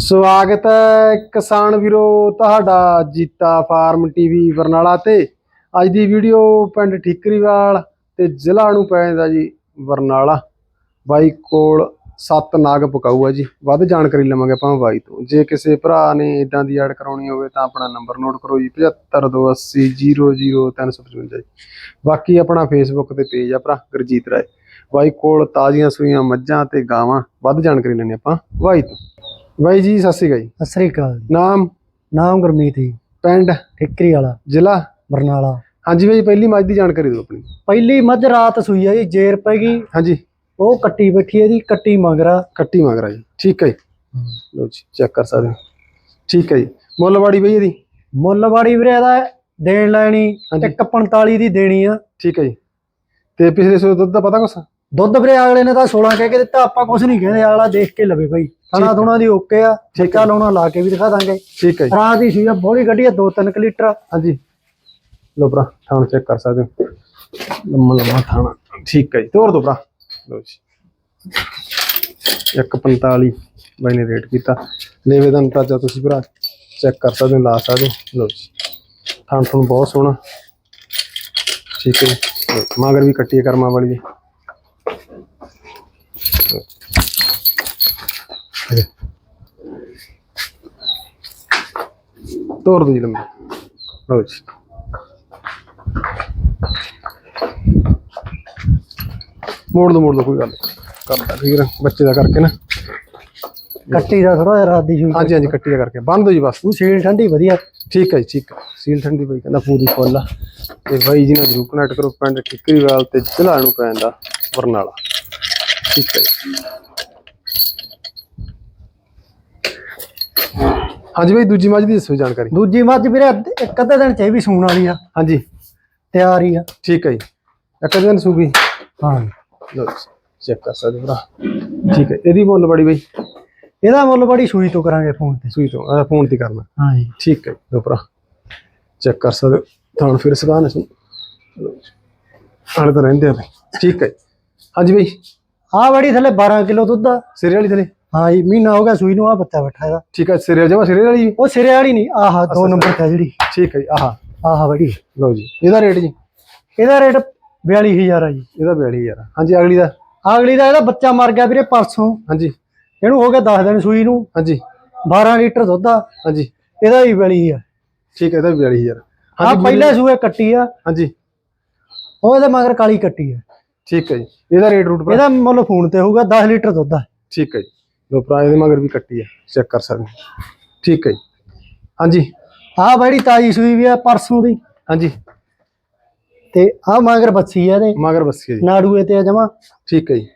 ਸਵਾਗਤ ਹੈ ਕਿਸਾਨ ਵੀਰੋ ਤੁਹਾਡਾ ਜੀਤਾ ਫਾਰਮ ਟੀਵੀ ਬਰਨਾਲਾ ਤੇ। ਅੱਜ ਦੀ ਵੀਡੀਓ ਪਿੰਡ ਠੀਕਰੀਵਾਲ ਤੇ ਜ਼ਿਲ੍ਹਾ ਨੂੰ ਪੈ ਜਾਂਦਾ ਜੀ ਬਰਨਾਲਾ। ਬਾਈ ਕੋਲ ਸੱਤ ਨਾਗ ਪਕਾਊ ਆ ਜੀ। ਵੱਧ ਜਾਣਕਾਰੀ ਲਵਾਂਗੇ ਆਪਾਂ ਬਾਈ ਤੋਂ। ਜੇ ਕਿਸੇ ਭਰਾ ਨੇ ਇਦਾਂ ਦੀ ਐਡ ਕਰਾਉਣੀ ਹੋਵੇ ਤਾਂ ਆਪਣਾ ਨੰਬਰ ਨੋਟ ਕਰੋ ਜੀ 7528000355 ਜੀ। ਬਾਕੀ ਆਪਣਾ ਫੇਸਬੁੱਕ ਤੇ ਪੇਜ ਆ ਭਰਾ, ਗੁਰਜੀਤ ਰਾਏ। ਬਾਈ ਕੋਲ ਤਾਜ਼ੀਆਂ ਸੂਈਆਂ ਮੱਝਾਂ ਤੇ ਗਾਵਾਂ। ਵੱਧ ਜਾਣਕਾਰੀ ਲੈਣੀ ਆਪਾਂ ਬਾਈ ਤੋਂ। ਬਾਈ ਜੀ ਸਤਿ ਸ਼੍ਰੀ ਅਕਾਲ ਜੀ। ਸਤਿ ਸ੍ਰੀ ਅਕਾਲ। ਨਾਮ? ਨਾਮ ਗੁਰਮੀਤ ਜੀ। ਪਿੰਡ? ਠਿਕਰੀ ਵਾਲਾ। ਜ਼ਿਲ੍ਹਾ? ਬਰਨਾਲਾ। ਹਾਂਜੀ ਬਾਈ ਪਹਿਲੀ ਮੱਝ ਦੀ ਜਾਣਕਾਰੀ ਦਿਓ ਆਪਣੀ। ਪਹਿਲੀ ਮੱਝ ਰਾਤ ਸੂਈ ਆ ਜੀ ਜੇਰ ਪੈ ਗਈ। ਹਾਂਜੀ। ਉਹ ਕੱਟੀ ਬੈਠੀ ਹੈ ਜੀ ਕੱਟੀ ਮਗਰਾ। ਕੱਟੀ ਮਗਰਾ ਜੀ। ਠੀਕ ਹੈ ਜੀ। ਲਓ ਜੀ ਚੈੱਕ ਕਰ ਸਕਦੇ ਹੋ। ਠੀਕ ਹੈ ਜੀ। ਮੁੱਲਵਾੜੀ ਬਈ ਇਹਦੀ? ਮੁੱਲਵਾੜੀ ਵੀਰੇ ਇਹਦਾ ਦੇਣ ਲੈਣੀ ਹਾਂਜੀ। 145 ਦੀ ਦੇਣੀ ਆ। ਠੀਕ ਹੈ ਜੀ। ਤੇ ਪਿਛਲੇ ਸੋ ਦੁੱਧ ਦਾ ਪਤਾ ਕੁਛ? ਦੁੱਧ ਵੀਰੇ ਅਗਲੇ ਨੇ ਤਾਂ 16 ਕਹਿ ਕੇ ਦਿੱਤਾ ਆਪਾਂ ਕੁਝ ਨਹੀਂ ਕਹਿੰਦੇ ਅਗਲਾ ਦੇਖ ਕੇ ਲਵੇ ਭਾਈ ਖਾਣਾ। ਥੋਣਾ ਦੀ ਓਕੇ ਆ ਠੀਕ ਲਾਉਣਾ ਲਾ ਕੇ ਵੀ ਦਿਖਾ ਦਾਂਗੇ। ਠੀਕ ਹੈ ਜੀ। ਰਾਤ ਦੀ ਸੂਈ ਆ ਬੋਲੀ ਗੱਡੀ ਆ 2-3 ਲੀਟਰ। ਹਾਂਜੀ। ਲਓ ਭਰਾ ਥਾਣ ਚੈੱਕ ਕਰ ਸਕਦੇ ਹੋ। ਲੰਮਾ ਲੰਮਾ ਥਾਣਾ। ਠੀਕ ਹੈ ਜੀ ਤੋਰ ਦੋ ਭਰਾ। ਲਓ ਜੀ। 145 ਬਾਈ ਨੇ ਰੇਟ ਕੀਤਾ। ਲੇਵੇ ਦਾ ਅੰਤਾਜਾ ਤੁਸੀਂ ਭਰਾ ਚੈੱਕ ਕਰ ਸਕਦੇ ਹੋ ਲਾ ਸਕਦੇ ਹੋ। ਲਓ ਜੀ। ਥਾਣ ਤੁਹਾਨੂੰ ਬਹੁਤ ਸੋਹਣਾ। ਠੀਕ ਹੈ ਮਗਰ ਵੀ ਕੱਟੀ ਕਰਮਾਂ ਵਾਲੀ ਜੀ ਤੋਰ ਦੋ ਜੀ ਲੰਮਾ ਲਓ ਜੀ ਮੋੜ ਦੋ ਮੋੜ ਦੋ ਕੋਈ ਗੱਲ ਨਹੀਂ ਕਰਦਾ ਵੀਰ ਬੱਚੇ ਦਾ ਕਰਕੇ ਨਾ ਕੱਟੀ ਦਾ ਥੋੜਾ ਜਿਹਾ ਰਾਤ ਦੀ ਸੂਈ ਹਾਂਜੀ ਹਾਂਜੀ ਕੱਟੀ ਦਾ ਕਰਕੇ ਬੰਨ ਦੋ ਜੀ ਬਸ ਸੀਲ ਠੰਡੀ ਵਧੀਆ ਠੀਕ ਹੈ ਜੀ ਠੀਕ ਹੈ ਸੀਲ ਠੰਡੀ ਬਾਈ ਕਹਿੰਦਾ ਪੂਰੀ ਫੁੱਲ ਆ ਤੇ ਬਾਈ ਜੀ ਨਾਲ ਜਰੂਰ ਕਨੈਕਟ ਕਰੋ ਪਿੰਡ ਠਿਕਰੀਵਾਲ ਤੇ ਜ਼ਿਲ੍ਹਾ ਨੂੰ ਪੈਂਦਾ ਬਰਨਾਲਾ ਠੀਕ ਹੈ ਹਾਂਜੀ ਬਾਈ ਦੂਜੀ ਮੱਝ ਦੀ ਦੱਸੋ ਜਾਣਕਾਰੀ। ਦੂਜੀ ਮੱਝ ਵੀਰੇ ਅੱਧ- ਇੱਕ ਅੱਧੇ ਦਿਨ ਚ ਇਹ ਵੀ ਸੂਣ ਵਾਲੀ ਆ। ਹਾਂਜੀ। ਤਿਆਰ ਹੀ ਆ। ਠੀਕ ਹੈ ਜੀ। ਇੱਕ ਦਿਨ ਸੂਗੀ। ਹਾਂ। ਲਓ ਚੈੱਕ ਕਰ ਸਕਦੇ ਭਰਾ। ਠੀਕ ਹੈ। ਇਹਦੀ ਮੁੱਲ ਬੜੀ ਬਈ? ਇਹਦਾ ਮੁੱਲ ਬੜੀ ਸੂਈ ਤੋਂ ਕਰਾਂਗੇ ਫੋਨ ਤੇ। ਸੂਈ ਤੋਂ ਆ ਫੋਨ ਤੇ ਕਰਨਾ। ਹਾਂ ਜੀ। ਠੀਕ ਹੈ ਲੋ ਭਰਾ ਚੈੱਕ ਕਰ ਸਕਦੇ ਹੋ। ਥਾਣ ਫਿਰ ਸਦਾਨ ਸੁਣ ਆਲੇ ਤਾਂ ਰਹਿੰਦੇ ਆ ਬਈ ਠੀਕ ਹੈ ਜੀ। ਹਾਂਜੀ ਬਈ। ਆਹ ਬੜੀ ਥੱਲੇ 12 ਕਿਲੋ ਦੁੱਧ ਆ। ਸਿਰੇ ਵਾਲੀ ਥਲੇ? ਹਾਂ ਜੀ ਮਹੀਨਾ ਹੋ ਗਿਆ ਸੂਈ ਨੂੰ ਆ ਬੱਚਾ ਬੈਠਾ ਇਹਦਾ। ਠੀਕ ਹੈ ਸਿਰੇ ਜਮਾ ਸਿਰੇ ਵਾਲੀ? ਉਹ ਸਿਰੇ ਵਾਲੀ ਨਹੀਂ ਆਹ ਦੋ ਨੰਬਰ ਤੇ ਆ ਜਿਹੜੀ। ਠੀਕ ਹੈ ਜੀ, ਆਹ। ਆਹ ਬੜੀ ਲਓ ਜੀ। ਇਹਦਾ ਰੇਟ ਜੀ। ਇਹਦਾ ਰੇਟ 42000 ਆ ਜੀ। ਇਹਦਾ 42000 ਹਾਂਜੀ ਅਗਲੀ ਦਾ? ਅਗਲੀ ਦਾ ਇਹਦਾ ਬੱਚਾ ਮਰ ਗਿਆ ਵੀਰੇ ਪਰਸੋਂ। ਹਾਂਜੀ। ਇਹਨੂੰ ਹੋ ਗਿਆ 10 ਦਿਨ ਸੂਈ ਨੂੰ। ਹਾਂਜੀ। 12 ਲੀਟਰ ਦੁੱਧ ਆ। ਹਾਂਜੀ। ਇਹਦਾ ਵੀ ਬੜੀ ਆ ਠੀਕ ਹੈ ਇਹਦਾ 42000 ਆ ਹਾਂਜੀ ਪਹਿਲੇ ਸੂਏ ਕੱਟੀ ਆ। ਹਾਂਜੀ। ਉਹ ਇਹਦੇ ਮਗਰ ਕਾਲੀ ਕੱਟੀ ਆ। ਠੀਕ ਹੈ ਜੀ। ਇਹਦਾ ਰੇਟ ਰੂਟ ਇਹਦਾ ਮੁੱਲ ਫੋਨ ਤੇ ਹੋਊਗਾ 10 ਲੀਟਰ ਦੁੱਧ ਆ। ਠੀਕ ਹੈ ਜੀ। ਲੋ ਭਰਾ ਇਹਦੇ ਮਗਰ ਵੀ ਕੱਟੀ ਹੈ ਚੈੱਕ ਕਰ ਸਕਦੇ। ਠੀਕ ਹੈ ਜੀ। ਹਾਂਜੀ। ਆਹ ਬੜੀ ਤਾਜੀ ਸੂਈ ਵੀ ਆ ਪਰਸੋਂ ਦੀ। ਹਾਂਜੀ। ਤੇ ਆਹ ਮਗਰ ਬੱਚੀ ਆ ਇਹਦੇ। ਮਗਰ ਬੱਸੀ ਹੈ ਜੀ। ਨਾੜੂਏ ਤੇ ਆ ਜਮਾ। ਠੀਕ ਹੈ ਜੀ।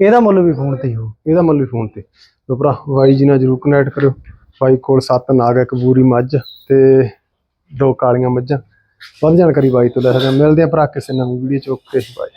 ਇਹਦਾ ਮੁੱਲ ਵੀ ਫੋਨ ਤੇ ਹੀ ਇਹਦਾ ਮੁੱਲ ਵੀ ਫੋਨ ਤੇ। ਲੋ ਭਰਾ ਬਾਈ ਜੀ ਨਾਲ ਜਰੂਰ ਕਨੈਕਟ ਕਰਿਓ। ਬਾਈ ਕੋਲ ਸੱਤ ਨਾਗ ਇੱਕ ਬੂਰੀ ਮੱਝ ਤੇ ਦੋ ਕਾਲੀਆਂ ਮੱਝਾਂ। ਵੱਧ ਜਾਣਕਾਰੀ ਬਾਈ ਤੋਂ ਲੈ ਸਕਦੇ। ਮਿਲਦੇ ਆ ਭਰਾ ਕਿਸੇ ਨਵੀਂ ਵੀਡੀਓ ਚ। ਓਕੇ ਬਾਈ